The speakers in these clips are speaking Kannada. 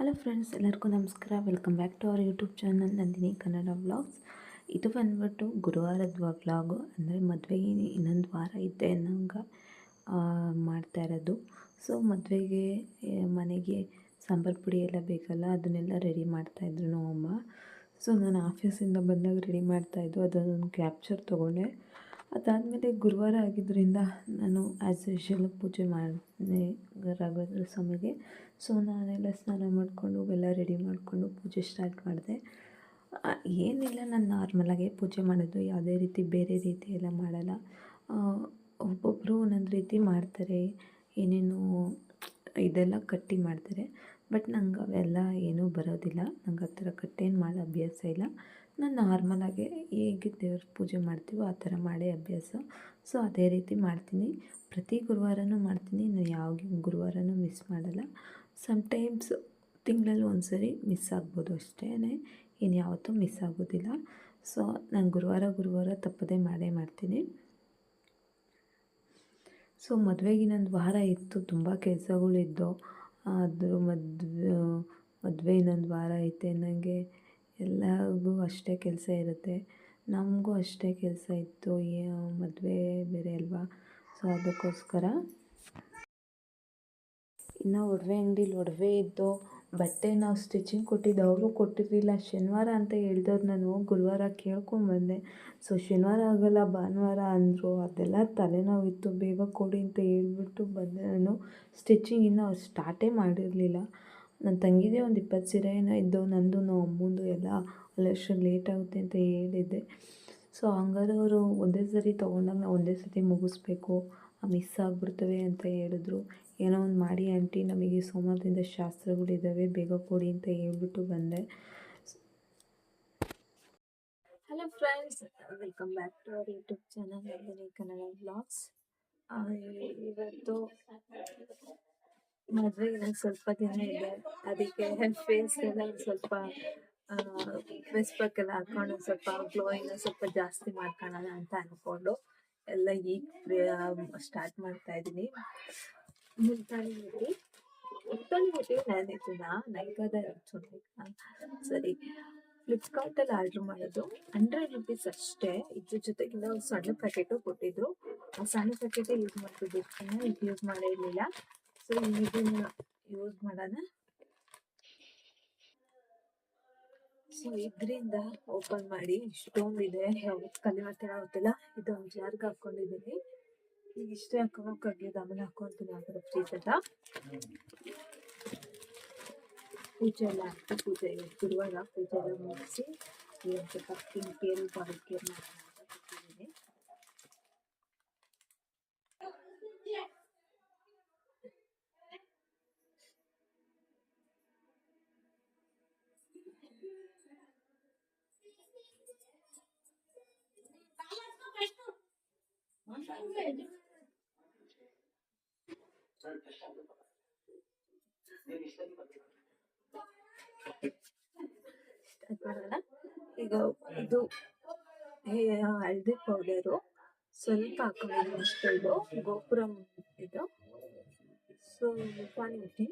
ಹಲೋ ಫ್ರೆಂಡ್ಸ್ ಎಲ್ಲರಿಗೂ ನಮಸ್ಕಾರ. Welcome back to our YouTube channel Nandini Kannada vlogs ಇದು ಬಂದ್ಬಿಟ್ಟು ಗುರುವಾರದ ವ್ಲಾಗು ಅಂದರೆ ಮದುವೆಗೆ ಇನ್ನೊಂದು ವಾರ ಇದೆ ಅನ್ನೋಂಗೆ ಮಾಡ್ತಾ ಇರೋದು. ಸೊ ಮದುವೆಗೆ ಮನೆಗೆ ಸಾಂಬಾರು ಪುಡಿ ಎಲ್ಲ ಬೇಕಲ್ಲ, ಅದನ್ನೆಲ್ಲ ರೆಡಿ ಮಾಡ್ತಾಯಿದ್ರು ನಮ್ಮಮ್ಮ. ಸೊ ನಾನು ಆಫೀಸಿಂದ ಬಂದಾಗ ರೆಡಿ ಮಾಡ್ತಾಯಿದ್ದು ಅದೊಂದು ಕ್ಯಾಪ್ಚರ್ ತೊಗೊಂಡೆ. ಅದಾದಮೇಲೆ ಗುರುವಾರ ಆಗಿದ್ದರಿಂದ ನಾನು ಆ್ಯಸ್ ಯೂಶ್ವಲ್ ಪೂಜೆ ಮಾಡಿ ರಾಘವೇಂದ್ರ ಸ್ವಾಮಿಗೆ. ಸೊ ನಾನೆಲ್ಲ ಸ್ನಾನ ಮಾಡಿಕೊಂಡು ಎಲ್ಲ ರೆಡಿ ಮಾಡಿಕೊಂಡು ಪೂಜೆ ಸ್ಟಾರ್ಟ್ ಮಾಡಿದೆ. ಏನಿಲ್ಲ, ನಾನು ನಾರ್ಮಲಾಗೆ ಪೂಜೆ ಮಾಡೋದು, ಯಾವುದೇ ರೀತಿ ಬೇರೆ ರೀತಿ ಎಲ್ಲ ಮಾಡಲ್ಲ. ಒಬ್ಬೊಬ್ಬರು ಒಂದೊಂದು ರೀತಿ ಮಾಡ್ತಾರೆ, ಏನೇನು ಇದೆಲ್ಲ ಕಟ್ಟಿ ಮಾಡ್ತಾರೆ. ಬಟ್ ನಂಗೆ ಅವೆಲ್ಲ ಏನೂ ಬರೋದಿಲ್ಲ. ನಂಗೆ ಆ ಥರ ಕಟ್ಟೇನು ಮಾಡೋ ಅಭ್ಯಾಸ ಇಲ್ಲ. ನಾನು ನಾರ್ಮಲಾಗೆ ಹೇಗೆ ದೇವ್ರ ಪೂಜೆ ಮಾಡ್ತೀವೋ ಆ ಥರ ಮಾಡೇ ಅಭ್ಯಾಸ. ಸೊ ಅದೇ ರೀತಿ ಮಾಡ್ತೀನಿ. ಪ್ರತಿ ಗುರುವಾರನೂ ಮಾಡ್ತೀನಿ. ನಾನು ಯಾವ ಗುರುವಾರನೂ ಮಿಸ್ ಮಾಡಲ್ಲ. ಸಮ್ಟೈಮ್ಸ್ ತಿಂಗಳಲ್ಲಿ ಒಂದು ಸರಿ ಮಿಸ್ ಆಗ್ಬೋದು ಅಷ್ಟೇ ಇನ್ನು ಯಾವತ್ತೂ ಮಿಸ್ ಆಗೋದಿಲ್ಲ. ಸೊ ನಾನು ಗುರುವಾರ ಗುರುವಾರ ತಪ್ಪದೇ ಮಾಡೇ ಮಾಡ್ತೀನಿ. ಸೊ ಮದುವೆಗೆ ಇನ್ನೊಂದು ವಾರ ಇತ್ತು. ತುಂಬ ಕೆಲಸಗಳಿದ್ದು ಆದರೂ ಮದುವೆ ಮದುವೆ ಇನ್ನೊಂದು ವಾರ ಐತೆ ನನಗೆ ಎಲ್ಲರಿಗೂ ಅಷ್ಟೇ ಕೆಲಸ ಇರುತ್ತೆ. ನಮಗೂ ಅಷ್ಟೇ ಕೆಲಸ ಇತ್ತು. ಮದುವೆ ಬೇರೆ ಅಲ್ವಾ? ಸೊ ಅದಕ್ಕೋಸ್ಕರ ಇನ್ನು ಒಡವೆ ಅಂಗಡೀಲಿ ಒಡವೆ ಇದ್ದು ಬಟ್ಟೆ ನಾವು ಸ್ಟಿಚಿಂಗ್ ಕೊಟ್ಟಿದ್ದು ಅವರು ಕೊಟ್ಟಿರಲಿಲ್ಲ. ಶನಿವಾರ ಅಂತ ಹೇಳ್ದವ್ರು ನಾನು ಗುರುವಾರ ಕೇಳ್ಕೊಂಬಂದೆ ಸೊ, ಶನಿವಾರ ಆಗೋಲ್ಲ, ಭಾನುವಾರ ಅಂದರು, ಅದೆಲ್ಲ ತಲೆನೋವಿತ್ತು, ಬೇಗ ಕೊಡಿ ಅಂತ ಹೇಳ್ಬಿಟ್ಟು ಬಂದೆ ನಾನು. ಸ್ಟಿಚಿಂಗ್ ಇನ್ನೂ ಸ್ಟಾರ್ಟೇ ಮಾಡಿರಲಿಲ್ಲ. ನನ್ನ ತಂಗಿದೇ ಒಂದು ಇಪ್ಪತ್ತು ಸೀರೆ ಏನೋ ಇದ್ದವು ನಂದು ನಾವು ಅಮ್ಮಂದು ಎಲ್ಲ ಅಲ್ಲಷ್ಟು ಲೇಟ್ ಆಗುತ್ತೆ ಅಂತ ಹೇಳಿದ್ದೆ. ಸೊ ಹಂಗಾದ್ರೆ ಅವರು ಒಂದೇ ಸರಿ ತೊಗೊಂಡಾಗ ನಾವು ಒಂದೇ ಸತಿ ಮುಗಿಸ್ಬೇಕು, ಮಿಸ್ ಆಗಿಬಿಡ್ತವೆ ಅಂತ ಹೇಳಿದ್ರು. ಏನೋ ಒಂದು ಮಾಡಿ ಆಂಟಿ, ನಮಗೆ ಸೋಮವಾರದಿಂದ ಶಾಸ್ತ್ರಗಳಿದ್ದಾವೆ, ಬೇಗ ಕೊಡಿ ಅಂತ ಹೇಳ್ಬಿಟ್ಟು ಬಂದೆ. Hello friends welcome back to our YouTube channel Kannada blogs ಇವತ್ತು ಮದುವೆಗೆ ನಂಗೆ ಸ್ವಲ್ಪ ದಿನ ಇದೆ. ಅದಕ್ಕೆ ಫೇಸ್ ಎಲ್ಲ ಸ್ವಲ್ಪ ಎಲ್ಲ ಹಾಕೊಂಡು ಸ್ವಲ್ಪ ಗ್ಲೋಯಿಂಗ್ ಸ್ವಲ್ಪ ಜಾಸ್ತಿ ಮಾಡ್ಕೊಳ್ಳೋಣ ಅಂತ ಅಂದ್ಕೊಂಡು ಎಲ್ಲ ಈಗ ಸ್ಟಾರ್ಟ್ ಮಾಡ್ತಾ ಇದ್ದೀನಿ. ಮುಲ್ತಾನಿ ಮಿಟ್ಟಿ ಮುಲ್ತಾನಿ ಮಿಟ್ಟಿ ನಾನು ನೈಕಾದ ಸರಿ, ಫ್ಲಿಪ್ಕಾರ್ಟಲ್ಲಿ ಆರ್ಡ್ರ್ ಮಾಡೋದು ಹಂಡ್ರೆಡ್ ರುಪೀಸ್ ಅಷ್ಟೇ. ಇದ್ರ ಜೊತೆಗೆ ಒಂದು ಸಣ್ಣ ಪ್ಯಾಕೆಟು ಕೊಟ್ಟಿದ್ರು. ಆ ಸಣ್ಣ ಪ್ಯಾಕೆಟೇ ಯೂಸ್ ಮಾಡ್ತಿದ್ದಿರ್ತೀನಿ ಇದು ಯೂಸ್ ಮಾಡೇ ಇರಲಿಲ್ಲ. ಸೊ ಇದನ್ನ ಯೂಸ್ ಮಾಡೋಣ. ಸೊ ಇದರಿಂದ ಓಪನ್ ಮಾಡಿ, ಇಷ್ಟೊಂದಿದೆ. ಕಲಿ ಮಾಡ್ತೀನಿ ಗೊತ್ತಿಲ್ಲ ಇದೊಂದು ಜಾರ್ಗೆ ಹಾಕೊಂಡಿದ್ದೀನಿ ಈಗ ಇಷ್ಟೇ ಹಾಕೋಕ್ಕಾಗ್ಲಿದ್ದು ಆಮೇಲೆ ಹಾಕೊಂತೀನಿ ಆ ಥರ ಫ್ರೀಸ್ ಅಂತ ಪೂಜೆ ಎಲ್ಲ ಹಾಕಿ ಪೂಜೆ ಗುರುವಾರ ಪೂಜೆ ಎಲ್ಲ ಮುಗಿಸಿ ಒಂದು ಸ್ವಲ್ಪ ಸ್ಕಿನ್ ಕೇರ್ ಬಾಡಿ ಕೇರ್ ಮಾಡೋಣ ಅಂತ ಕೂತಿದ್ದೀನಿ ಈಗ ಇದು ಹಳದಿ ಪೌಡರು ಸ್ವಲ್ಪ ಹಾಕೊಂಡಿದ್ದೀನಿ ಅಷ್ಟೇ ಇದು, ಗೋಪುರಂ ಇದು. ಸೊ ಮುಲ್ತಾನಿ ಮಿಟ್ಟಿ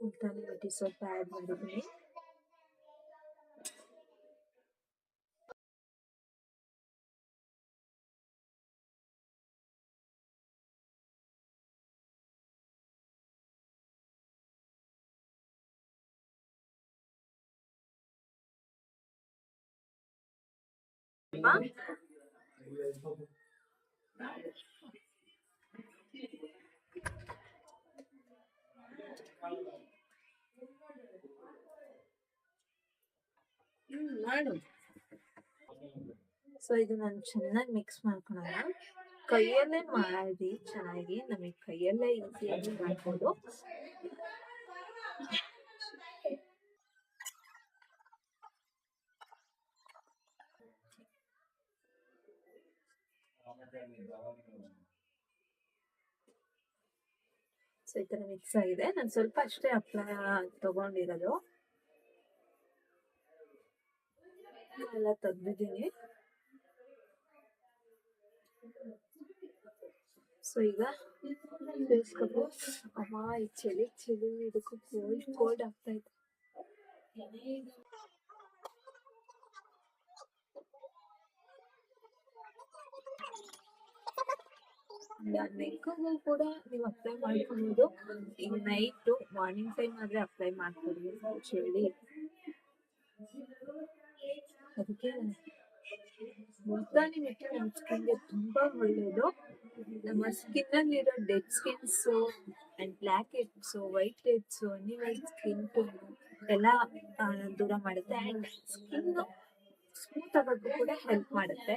ಮುಲ್ತಾನಿ ಮಿಟ್ಟಿ ಸ್ವಲ್ಪ ಆ್ಯಡ್ ಮಾಡಿದ್ದೀನಿ. ಮಾಡು ಸೊ ಇದು ನಾನು ಚೆನ್ನಾಗಿ ಮಿಕ್ಸ್ ಮಾಡ್ಕೊಳೋಣ. ಕೈಯಲ್ಲೇ ಮಾಡಿ ಚೆನ್ನಾಗಿ ನಮಗೆ ಕೈಯಲ್ಲೇ ಈಸಿಯಾಗಿ ಮಾಡ್ಬೋದು ಸೊ ಈ ಥರ ಮಿಕ್ಸ್ ಆಗಿದೆ. ನಾನು ಸ್ವಲ್ಪ ಅಷ್ಟೇ ಹಪ್ಪಳ ತಗೊಂಡಿರೋದು. ಎಲ್ಲ ತೆಗ್ದಿದ್ದೀನಿ. ಸೊ ಈಗ ಬೇಯಿಸ್ಕೊಂಡು ಅಮ್ಮ, ಈ ಚಳಿ ಚಳಿ ಇದಕ್ಕೂ ಕೋಲ್ಡ್ ಕೋಲ್ಡ್ ಆಗ್ತಾ ಇದೆ. ನೆಕ್ಗೂ ಕೂಡ ನೀವು ಅಪ್ಲೈ ಮಾಡ್ಕೊಬೋದು. ಈಗ ನೈಟು ಮಾರ್ನಿಂಗ್ ಟೈಮ್ ಆದ್ರೆ ಅಪ್ಲೈ ಮಾಡ್ಕೊಳ್ಳಿ ಚಳಿ ಅದಕ್ಕೆ ಮುಲ್ತಾನಿ ಮಿಟ್ಟಿ ನಮ್ಮ ಸ್ಕಿನ್ಗೆ ತುಂಬಾ ಒಳ್ಳೆಯದು ನಮ್ಮ ಸ್ಕಿನ್ ಅಲ್ಲಿರೋ dead skins and blackheads whiteheads uneven skin tone ಎಲ್ಲ ದೂರ ಮಾಡುತ್ತೆ. ಅಂಡ್ ಸ್ಕಿನ್ ಸ್ಮೂತ್ ಆಗೋದು ಕೂಡ ಹೆಲ್ಪ್ ಮಾಡುತ್ತೆ.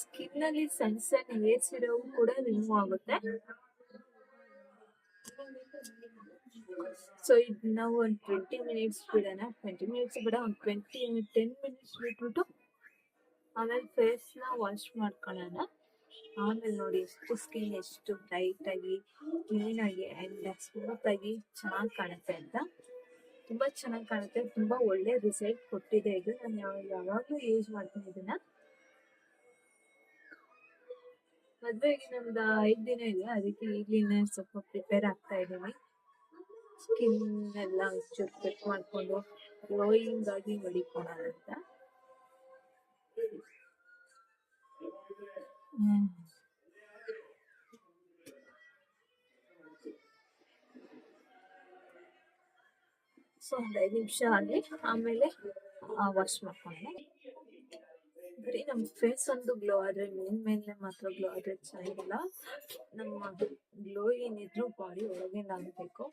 ಸ್ಕಿನ್ ಅಲ್ಲಿ ಸಣ್ಣ ಸಣ್ಣ ಹೇರ್ಸ್ ಇರೋವು ಕೂಡ ರಿಮೂವ್ ಆಗುತ್ತೆ. ಸೊ ಇದು ನಾವು ಒಂದು ಟ್ವೆಂಟಿ ಮಿನಿಟ್ಸ್ ಬಿಡೋಣ. ಟ್ವೆಂಟಿ ಮಿನಿಟ್ಸ್ ಬಿಡ, ಒಂದು ಟ್ವೆಂಟಿ ಟೆನ್ ಮಿನಿಟ್ಸ್ ಬಿಟ್ಬಿಟ್ಟು ಆಮೇಲೆ ಫೇಸ್ನ ವಾಶ್ ಮಾಡ್ಕೊಳ್ಳೋಣ. ಆಮೇಲೆ ನೋಡಿ, ಎಷ್ಟು ಸ್ಕಿನ್ ಎಷ್ಟು ಬ್ರೈಟ್ ಆಗಿ ಕ್ಲೀನ್ ಆಗಿ ಅಂಡ್ ಸ್ಮೂತ್ ಆಗಿ ಚೆನ್ನಾಗಿ ಕಾಣುತ್ತೆ ಅಂತ. ತುಂಬಾ ಚೆನ್ನಾಗಿ ಕಾಣುತ್ತೆ, ತುಂಬಾ ಒಳ್ಳೆ ರಿಸಲ್ಟ್ ಕೊಟ್ಟಿದೆ ಇದು. ನಾನು ಯಾವ, ಯಾವಾಗಲೂ ಯೂಸ್ ಮಾಡ್ತೀನಿ ಇದನ್ನ. ಮದ್ವೆಗೆ ನಮ್ದು ಐದು ದಿನ ಇದೆ, ಅದಕ್ಕೆ ಈಗಲಿನ ಸ್ವಲ್ಪ ಪ್ರಿಪೇರ್ ಆಗ್ತಾ ಇದ್ದೀನಿ. ಸ್ಕಿನ್ ಎಲ್ಲ ಒಂಚೂರು ಚೆಕ್ ಮಾಡ್ಕೊಂಡು ಗ್ಲೋಯಿಂಗ್ ಆಗಿ ಹೊಡಿಕೊಳ್ಳೋಣ ಅಂತ. ಸೊ, ಒಂದು ಐದು ನಿಮಿಷ ಆಗಲಿ ಆಮೇಲೆ ವಾಶ್ ಮಾಡ್ಕೊಂಡೆ. ಬರೀ ನಮ್ಮ ಫೇಸ್ ಒಂದು ಗ್ಲೋ ಆದರೆ ಮೇನ್ ಮೇಲೆ ಮಾತ್ರ ಗ್ಲೋ ಆದರೆ ಚೆನ್ನಾಗಿಲ್ಲ. ನಮ್ಮ ಗ್ಲೋ ಏನಿದ್ರು ಬಾಡಿ ಒಳಗಿಂದ ಆಗಬೇಕು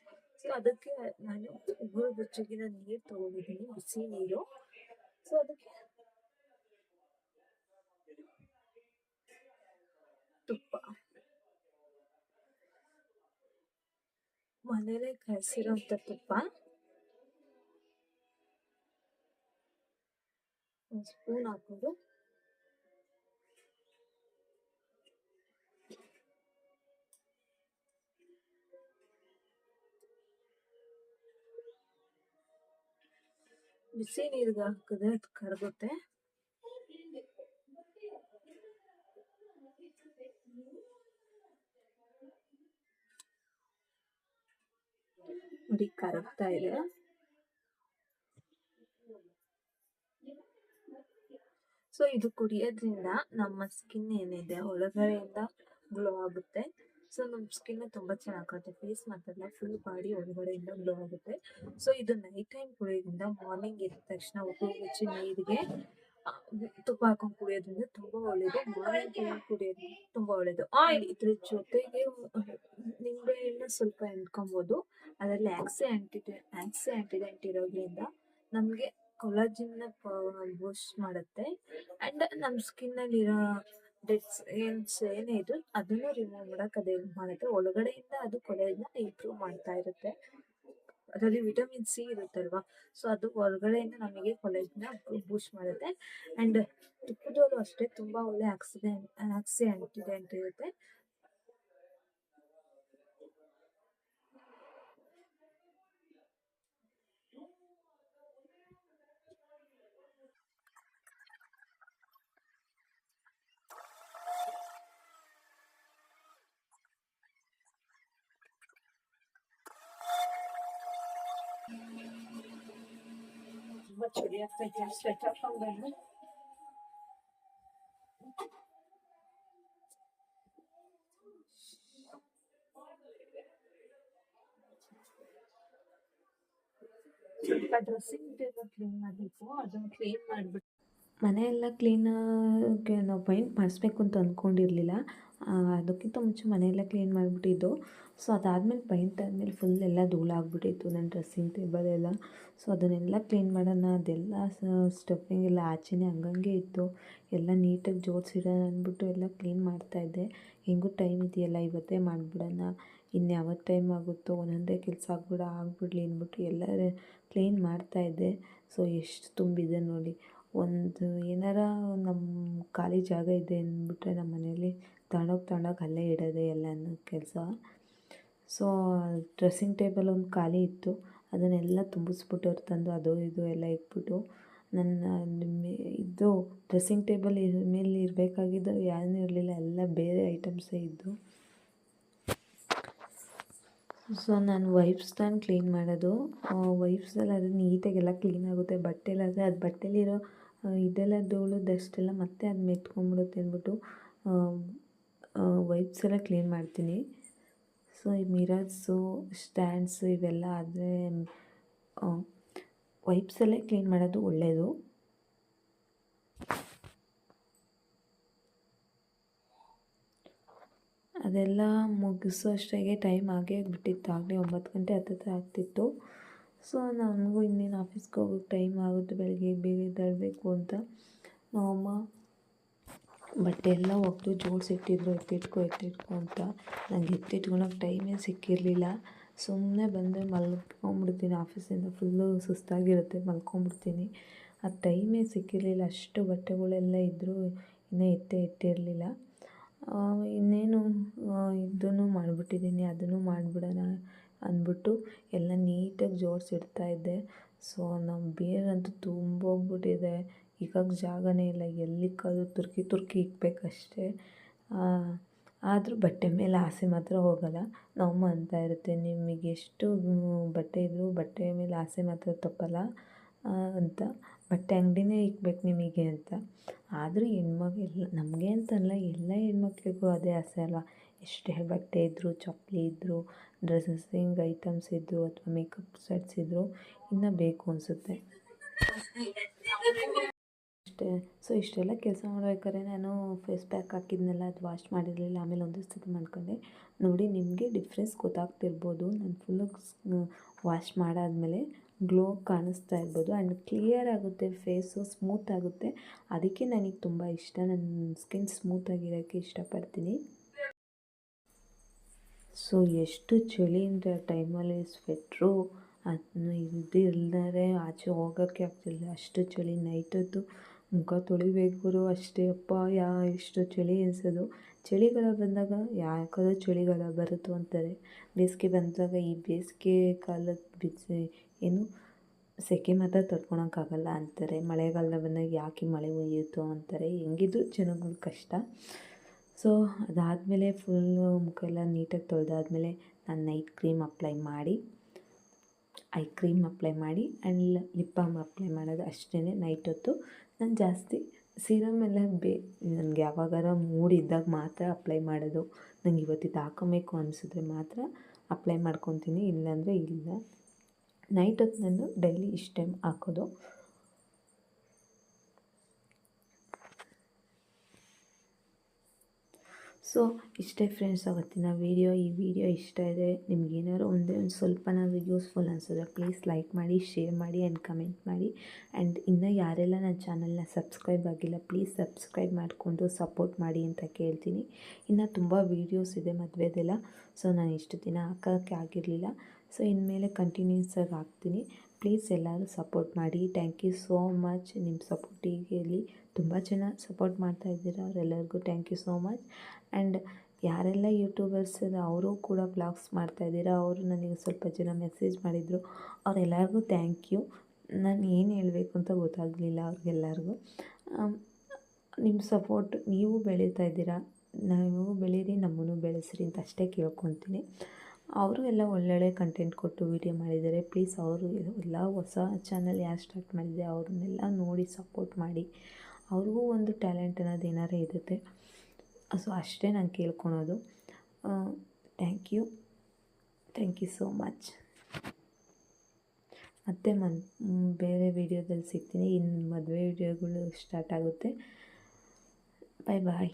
ಸೊ ಅದಕ್ಕೆ ನಾನು ಉಗುರು ಬೆಚ್ಚಗಿನ ನೀರು ತಗೊಂಡಿದ್ದೀನಿ ಬಿಸಿ ನೀರು. ಸೊ ಅದಕ್ಕೆ ತುಪ್ಪ. ಮನೇಲೆ ಕಾಯಿಸಿರೋಂಥ ತುಪ್ಪ. ಒಂದು ಸ್ಪೂನ್ ಹಾಕೊಂಡು ಬಿಸಿ ನೀರಿಗೆ ಹಾಕಿದ್ರೆ ಅದು ಕರಗುತ್ತೆ. ನೋಡಿ ಕರಗ್ತಾ ಇದೆ. ಸೊ ಇದು ಕುಡಿಯೋದ್ರಿಂದ ನಮ್ಮ ಸ್ಕಿನ್ ಏನಿದೆ ಒಳಗಡೆಯಿಂದ ಗ್ಲೋ ಆಗುತ್ತೆ ಸೊ ನಮ್ಮ ಸ್ಕಿನ್ ತುಂಬ ಚೆನ್ನಾಗಿ ಕಾಣುತ್ತೆ ಫೇಸ್ ಮಾತ್ರ ಫುಲ್ ಬಾಡಿ ಒಳಗಡೆಯಿಂದ ಗ್ಲೋ ಆಗುತ್ತೆ ಸೊ ಇದು ನೈಟ್ ಟೈಮ್ ಕುಡಿಯೋದ್ರಿಂದ ಮಾರ್ನಿಂಗ್ ಎದ್ದ ತಕ್ಷಣ ಉಪ್ಪು ಮುಚ್ಚಿ ನೀರಿಗೆ ತುಪ್ಪ ಹಾಕೊಂಡು ಕುಡಿಯೋದ್ರಿಂದ ತುಂಬಾ ಒಳ್ಳೇದು ಮಾರ್ನಿಂಗ್ ಕುಡಿಯೋದ್ರಿಂದ ತುಂಬಾ ಒಳ್ಳೇದು ಇದ್ರ ಜೊತೆಗೆ ನಿಂಬೆ ಹಣ್ಣು ಸ್ವಲ್ಪ ಹಿಂಡ್ಕೊಬೋದು ಅದರಲ್ಲಿ ಆಕ್ಸಿ ಆಂಟಿ ಆಕ್ಸಿ ಆಂಟಿಡೆಂಟ್ ಇರೋದ್ರಿಂದ ನಮಗೆ ಕೊಲಾಜಿನ್ ಬೂಸ್ಟ್ ಮಾಡುತ್ತೆ. ಅಂಡ್ ನಮ್ಮ ಸ್ಕಿನ್ ಅಲ್ಲಿ ಇರೋ ಡೆಡ್ ಏನೇ ಇದ್ರು ಅದನ್ನು ರಿಮೂವ್ ಮಾಡಕ್ ಅದು ಹೆಲ್ಪ್ ಮಾಡುತ್ತೆ. ಒಳಗಡೆಯಿಂದ ಅದು ಕೊಲೆಯನ್ನ ಇಂಪ್ರೂವ್ ಮಾಡ್ತಾ ಇರುತ್ತೆ. ಅದರಲ್ಲಿ ವಿಟಮಿನ್ ಸಿ ಇರುತ್ತಲ್ವಾ? ಸೊ ಅದು ಹೊರಗಡೆಯಿಂದ ನಮಗೆ ಕೊಲೆಜ್ನ ಬೂಸ್ಟ್ ಮಾಡುತ್ತೆ. ಅಂಡ್ ತುಪ್ಪದಲ್ಲೂ ಅಷ್ಟೇ ತುಂಬಾ ಒಳ್ಳೆ ಆಕ್ಸಿಡೆಂಟ್ ಆಕ್ಸಿ ಇರುತ್ತೆ. ತುಂಬಾ ಚಳಿ ಆಗ್ತೈತೆ ಸ್ವೆಟ್ ಹಾಕೊಂಡ್ ಬಂದು ಸ್ವಲ್ಪ ಡ್ರೆಸ್ಸಿಂಗ್ ಟೇಬಲ್ ಕ್ಲೀನ್ ಮಾಡಬೇಕು ಅದನ್ನು ಕ್ಲೀನ್ ಮಾಡಿಬಿಟ್ಟು ಮನೆಯೆಲ್ಲ ಕ್ಲೀನ್ ನಾವು ಪೈಂಟ್ ಮಾಡಿಸ್ಬೇಕು ಅಂತ ಅಂದ್ಕೊಂಡಿರಲಿಲ್ಲ ಅದಕ್ಕಿಂತ ಮುಂಚೆ ಮನೆಯೆಲ್ಲ ಕ್ಲೀನ್ ಮಾಡಿಬಿಟ್ಟಿದ್ದು. ಸೊ ಅದಾದಮೇಲೆ ಪೈಂಟ್ ಆದಮೇಲೆ ಫುಲ್ ಎಲ್ಲ ಧೂಳಾಗ್ಬಿಟ್ಟಿತ್ತು ನನ್ನ ಡ್ರೆಸ್ಸಿಂಗ್ ಟೇಬಲ್ ಎಲ್ಲ. ಸೊ ಅದನ್ನೆಲ್ಲ ಕ್ಲೀನ್ ಮಾಡೋಣ, ಅದೆಲ್ಲ ಸ್ಟಫಿಂಗ್ ಎಲ್ಲ ಆಚೆನೇ ಹಂಗಂಗೆ ಇತ್ತು. ಎಲ್ಲ ನೀಟಾಗಿ ಜೋಡಿಸಿಡೋಣ ಅಂದ್ಬಿಟ್ಟು ಎಲ್ಲ ಕ್ಲೀನ್ ಮಾಡ್ತಾಯಿದ್ದೆ ಹೆಂಗೂ ಟೈಮ್ ಇದೆಯಲ್ಲ, ಇವತ್ತೇ ಮಾಡಿಬಿಡೋಣ. ಇನ್ಯಾವತ್ತು ಟೈಮ್ ಆಗುತ್ತೋ, ಒಂದೊಂದೇ ಕೆಲಸ ಆಗ್ಬಿಡ, ಆಗ್ಬಿಡಲಿ ಅಂದ್ಬಿಟ್ಟು ಎಲ್ಲ ಕ್ಲೀನ್ ಮಾಡ್ತಾಯಿದ್ದೆ ಸೊ ಎಷ್ಟು ತುಂಬಿದೆ ನೋಡಿ. ಒಂದು ಏನಾರ ನಮ್ಮ ಖಾಲಿ ಜಾಗ ಇದೆ ಅಂದ್ಬಿಟ್ರೆ ನಮ್ಮ ಮನೇಲಿ ತಗೊಂಡೋಗಿ ತಣ್ಣಗೆ ಅಲ್ಲೇ ಇಡೋದು ಎಲ್ಲನೂ ಕೆಲಸ. ಸೊ ಡ್ರೆಸ್ಸಿಂಗ್ ಟೇಬಲ್ ಒಂದು ಖಾಲಿ ಇತ್ತು. ಅದನ್ನೆಲ್ಲ ತುಂಬಿಸ್ಬಿಟ್ಟು ಅವ್ರು ತಂದು ಅದು ಇದು ಎಲ್ಲ ಇಟ್ಬಿಟ್ಟು ನನ್ನ ಇದು ಡ್ರೆಸ್ಸಿಂಗ್ ಟೇಬಲ್ ಮೇಲೆ ಇರಬೇಕಾಗಿದ್ದು ಯಾರೂ ಇರಲಿಲ್ಲ. ಎಲ್ಲ ಬೇರೆ ಐಟಮ್ಸೇ ಇದ್ದು. ಸೊ ನಾನು ವೈಪ್ಸ್ ತಾನು ಕ್ಲೀನ್ ಮಾಡೋದು. ವೈಪ್ಸಲ್ಲಿ ಅದು ನೀಟಾಗೆಲ್ಲ ಕ್ಲೀನ್ ಆಗುತ್ತೆ. ಬಟ್ಟೆಲಾದರೆ ಅದು ಬಟ್ಟೆಲಿರೋ ಇದೆಲ್ಲ ಧೂಳು ಡಸ್ಟೆಲ್ಲ ಮತ್ತೆ ಅದು ಮೆತ್ಕೊಂಬಿಡುತ್ತೆ ಅಂದ್ಬಿಟ್ಟು ವೈಪ್ಸ್ ಎಲ್ಲ ಕ್ಲೀನ್ ಮಾಡ್ತೀನಿ. ಸೊ ಈ ಮಿರರ್ಸು ಸ್ಟ್ಯಾಂಡ್ಸು ಇವೆಲ್ಲ ಆದರೆ ವೈಪ್ಸಲ್ಲೇ ಕ್ಲೀನ್ ಮಾಡೋದು ಒಳ್ಳೆಯದು ಅದೆಲ್ಲ ಮುಗಿಸೋ ಅಷ್ಟಿಗೆ ಟೈಮ್ ಆಗೇ ಬಿಟ್ಟಿತ್ತು ಆಗಲೇ ಒಂಬತ್ತು ಗಂಟೆ ಹತ್ತತ್ರ ಆಗ್ತಿತ್ತು. ಸೊ ನನಗೂ ಇನ್ನೇನು ಆಫೀಸ್ಗೆ ಹೋಗೋಕ್ಕೆ ಟೈಮ್ ಆಗುತ್ತೆ, ಬೆಳಗ್ಗೆ ಬೇಗ ಎದ್ದೇಳಬೇಕು ಅಂತ. ನಮ್ಮಮ್ಮ ಬಟ್ಟೆ ಎಲ್ಲ ಒಗೆದು ಜೋಡಿಸಿಟ್ಟಿದ್ರು ಎತ್ತಿಟ್ಕೊ ಎತ್ತಿಟ್ಕೊ ಅಂತ. ನಂಗೆ ಎತ್ತಿಟ್ಕೊಳಕ್ಕೆ ಟೈಮೇ ಸಿಕ್ಕಿರಲಿಲ್ಲ. ಸುಮ್ಮನೆ ಬಂದು ಮಲ್ಕೊಂಬಿಡ್ತೀನಿ ಆಫೀಸಿಂದ ಫುಲ್ಲು ಸುಸ್ತಾಗಿರುತ್ತೆ, ಮಲ್ಕೊಂಬಿಡ್ತೀನಿ. ಆ ಟೈಮೇ ಸಿಕ್ಕಿರಲಿಲ್ಲ. ಅಷ್ಟು ಬಟ್ಟೆಗಳೆಲ್ಲ ಇದ್ದರೂ ಇನ್ನೂ ಎತ್ತೇ ಇಟ್ಟಿರಲಿಲ್ಲ. ಇನ್ನೇನು ಇದನ್ನು ಮಾಡಿಬಿಟ್ಟಿದ್ದೀನಿ, ಅದನ್ನು ಮಾಡಿಬಿಡೋಣ ಅಂದ್ಬಿಟ್ಟು ಎಲ್ಲ ನೀಟಾಗಿ ಜೋಡಿಸಿಡ್ತಾ ಇದ್ದೆ. ಸೊ ನಮ್ಮ ಬೇರಂತೂ ತುಂಬೋಗ್ಬಿಟ್ಟಿದೆ. ಇಕ್ಕಕ್ಕೆ ಜಾಗವೇ ಇಲ್ಲ. ಎಲ್ಲಿಕ್ಕಾದರೂ ತುರ್ಕಿ ತುರ್ಕಿ ಇಕ್ಬೇಕಷ್ಟೇ ಆದರೂ ಬಟ್ಟೆ ಮೇಲೆ ಆಸೆ ಮಾತ್ರ ಹೋಗಲ್ಲ. ನಮ್ಮಮ್ಮ ಅಂತ ಇರುತ್ತೆ. ನಿಮಗೆ ಎಷ್ಟು ಬಟ್ಟೆ ಇದ್ದರೂ ಬಟ್ಟೆ ಮೇಲೆ ಆಸೆ ಮಾತ್ರ ತಪ್ಪಲ್ಲ ಅಂತ. ಬಟ್ಟೆ ಅಂಗಡಿನೇ ಇಕ್ಬೇಕು ನಿಮಗೆ ಅಂತ. ಆದರೂ ಹೆಣ್ಮಕ್ಳು ಎಲ್ಲ, ನಮಗೆ ಅಂತಲ್ಲ, ಎಲ್ಲ ಹೆಣ್ಮಕ್ಳಿಗೂ ಅದೇ ಆಸೆ ಅಲ್ವಾ? ಎಷ್ಟೇ ಬಟ್ಟೆ ಇದ್ದರೂ ಚಪ್ಪಲಿ ಇದ್ದರೂ ಡ್ರೆಸ್ಸಿಂಗ್ ಐಟಮ್ಸ್ ಇದ್ದರು ಅಥವಾ ಮೇಕಪ್ ಸೆಟ್ಸ್ ಇದ್ದರೂ ಇನ್ನೂ ಬೇಕು ಅನಿಸುತ್ತೆ. ಅಷ್ಟೇ. ಸೊ ಇಷ್ಟೆಲ್ಲ ಕೆಲಸ ಮಾಡ್ಬೇಕಾದ್ರೆ ನಾನು ಫೇಸ್ ಪ್ಯಾಕ್ ಹಾಕಿದ್ನೆಲ್ಲ ಅದು ವಾಶ್ ಮಾಡಿರಲಿಲ್ಲ. ಆಮೇಲೆ ಒಂದು ಸತಿ ಮಾಡ್ಕೊಂಡೆ. ನೋಡಿ, ನಿಮಗೆ ಡಿಫ್ರೆನ್ಸ್ ಗೊತ್ತಾಗ್ತಿರ್ಬೋದು. ನಾನು ಫುಲ್ಲು ವಾಶ್ ಮಾಡಾದಮೇಲೆ ಗ್ಲೋ ಕಾಣಿಸ್ತಾ ಇರ್ಬೋದು. ಆ್ಯಂಡ್ ಕ್ಲಿಯರ್ ಆಗುತ್ತೆ ಫೇಸು ಸ್ಮೂತ್ ಆಗುತ್ತೆ. ಅದಕ್ಕೆ ನನಗೆ ತುಂಬ ಇಷ್ಟ. ನನ್ನ ಸ್ಕಿನ್ ಸ್ಮೂತಾಗಿರೋಕ್ಕೆ ಇಷ್ಟಪಡ್ತೀನಿ. ಸೊ ಎಷ್ಟು ಚಳಿ ಅಂದರೆ ಆ ಟೈಮಲ್ಲಿ ಸ್ವೆಟ್ರು ಅದನ್ನು ಇದು ಇಲ್ದರೆ ಆಚೆ ಹೋಗೋಕ್ಕೆ ಆಗ್ತಿಲ್ಲ. ಅಷ್ಟು ಚಳಿ ನೈಟದ್ದು ಮುಖ ತೊಳಿಬೇಕು ಅಷ್ಟೇ ಅಪ್ಪ, ಯಾ ಎಷ್ಟು ಚಳಿ ಅನಿಸೋದು ಚಳಿಗಾಲ ಬಂದಾಗ ಯಾಕಾದ್ರೂ ಚಳಿಗಾಲ ಬರುತ್ತೋ ಅಂತಾರೆ. ಬೇಸಿಗೆ ಬಂದಾಗ ಈ ಬೇಸಿಗೆ ಕಾಲದ ಬಿಸಿ, ಏನು ಸೆಕೆ ಮಾತ್ರ ತಡ್ಕೊಳಕ್ಕಾಗಲ್ಲ ಅಂತಾರೆ. ಮಳೆಗಾಲ ಬಂದಾಗ ಯಾಕೆ ಮಳೆ ಒಯ್ಯುತ್ತೋ ಅಂತಾರೆ. ಹೆಂಗಿದ್ರು ಜನಗಳು ಕಷ್ಟ. ಸೊ ಅದಾದಮೇಲೆ ಫುಲ್ಲು ಮುಖ ಎಲ್ಲ ನೀಟಾಗಿ ತೊಳೆದಾದ್ಮೇಲೆ ನಾನು ನೈಟ್ ಕ್ರೀಮ್ ಅಪ್ಲೈ ಮಾಡಿ ಐ ಕ್ರೀಮ್ ಅಪ್ಲೈ ಮಾಡಿ ಆ್ಯಂಡ್ ಲಿಪ್ ಬಾಮ್ ಅಪ್ಲೈ ಮಾಡೋದು ಅಷ್ಟೇ ನೈಟ್ ಹೊತ್ತು. ನಾನು ಜಾಸ್ತಿ ಸೀರಮ್ ಎಲ್ಲ ಬೇ ನನಗೆ ಯಾವಾಗಾರ ಮೂಡ್ ಇದ್ದಾಗ ಮಾತ್ರ ಅಪ್ಲೈ ಮಾಡೋದು. ನಂಗೆ ಇವತ್ತಿದ್ದು ಹಾಕೊಬೇಕು ಅನಿಸಿದ್ರೆ ಮಾತ್ರ ಅಪ್ಲೈ ಮಾಡ್ಕೊತೀನಿ, ಇಲ್ಲಾಂದರೆ ಇಲ್ಲ. ನೈಟ್ ಹೊತ್ತು ನಾನು ಡೈಲಿ ಇಷ್ಟು ಟೈಮ್ ಹಾಕೋದು. ಸೊ ಇಷ್ಟೇ ಫ್ರೆಂಡ್ಸ್ ಅವತ್ತಿನ ವೀಡಿಯೋ ಈ ವಿಡಿಯೋ ಇಷ್ಟ ಇದೆ ನಿಮ್ಗೇನಾದ್ರು ಒಂದೇ ಒಂದು ಸ್ವಲ್ಪನಾದ್ರು ಯೂಸ್ಫುಲ್ ಅನಿಸಿದ್ರೆ ಪ್ಲೀಸ್ ಲೈಕ್ ಮಾಡಿ ಶೇರ್ ಮಾಡಿ ಆ್ಯಂಡ್ ಕಮೆಂಟ್ ಮಾಡಿ. ಆ್ಯಂಡ್ ಇನ್ನೂ ಯಾರೆಲ್ಲ ನನ್ನ ಚಾನಲ್ನ ಸಬ್ಸ್ಕ್ರೈಬ್ ಆಗಿಲ್ಲ ಪ್ಲೀಸ್ ಸಬ್ಸ್ಕ್ರೈಬ್ ಮಾಡಿಕೊಂಡು ಸಪೋರ್ಟ್ ಮಾಡಿ ಅಂತ ಕೇಳ್ತೀನಿ. ಇನ್ನು ತುಂಬ ವೀಡಿಯೋಸ್ ಇದೆ ಮದುವೆದೆಲ್ಲ ಸೊ ನಾನು ಇಷ್ಟು ದಿನ ಹಾಕೋಕ್ಕೆ ಆಗಿರಲಿಲ್ಲ. ಸೊ ಇನ್ಮೇಲೆ ಕಂಟಿನ್ಯೂಸ್ ಆಗಿ ಹಾಕ್ತೀನಿ. ಪ್ಲೀಸ್ ಎಲ್ಲರೂ ಸಪೋರ್ಟ್ ಮಾಡಿ. ಥ್ಯಾಂಕ್ ಯು ಸೋ ಮಚ್ ನಿಮ್ಮ ಸಪೋರ್ಟಿಗೆ ತುಂಬ ಜನ ಸಪೋರ್ಟ್ ಮಾಡ್ತಾ ಇದ್ದೀರಾ ಅವರೆಲ್ಲರಿಗೂ thank you so much and ಯಾರೆಲ್ಲ ಯೂಟ್ಯೂಬರ್ಸ್ ಅವರು ಕೂಡ ಬ್ಲಾಗ್ಸ್ ಮಾಡ್ತಾಯಿದ್ದೀರಾ ಅವರು ನನಗೆ ಸ್ವಲ್ಪ ಜನ ಮೆಸೇಜ್ ಮಾಡಿದರು, ಅವರೆಲ್ಲರಿಗೂ ಥ್ಯಾಂಕ್ ಯು ನಾನು ಏನು ಹೇಳಬೇಕು ಅಂತ ಗೊತ್ತಾಗಲಿಲ್ಲ ಅವ್ರಿಗೆಲ್ಲರಿಗೂ. ನಿಮ್ಮ ಸಪೋರ್ಟ್ ನೀವು ಬೆಳೀತಾ ಇದ್ದೀರಾ, ನೀವು ಬೆಳೀರಿ, ನಮ್ಮನ್ನು ಬೆಳೆಸ್ರಿ ಅಂತ ಅಷ್ಟೇ ಕೇಳ್ಕೊತೀನಿ. ಅವರು ಎಲ್ಲ ಒಳ್ಳೊಳ್ಳೆ ಕಂಟೆಂಟ್ ಕೊಟ್ಟು ವೀಡಿಯೋ ಮಾಡಿದ್ದಾರೆ ಪ್ಲೀಸ್ ಅವರು ಎಲ್ಲ ಹೊಸ ಚಾನಲ್ ಯಾರು ಸ್ಟಾರ್ಟ್ ಮಾಡಿದೆ ಅವ್ರನ್ನೆಲ್ಲ ನೋಡಿ ಸಪೋರ್ಟ್ ಮಾಡಿ. ಅವ್ರಿಗೂ ಒಂದು ಟ್ಯಾಲೆಂಟ್ ಅನ್ನೋದು ಏನಾರೇ ಇರುತ್ತೆ. ಸೊ ಅಷ್ಟೇ ನಾನು ಕೇಳ್ಕೊಳೋದು. Thank you thank you so much ಮತ್ತೆ ಮನ್ ಬೇರೆ ವೀಡಿಯೋದಲ್ಲಿ ಸಿಗ್ತೀನಿ. ಇನ್ನು ಮದುವೆ ವೀಡಿಯೋಗಳು ಸ್ಟಾರ್ಟ್ ಆಗುತ್ತೆ. ಬಾಯ್ ಬಾಯ್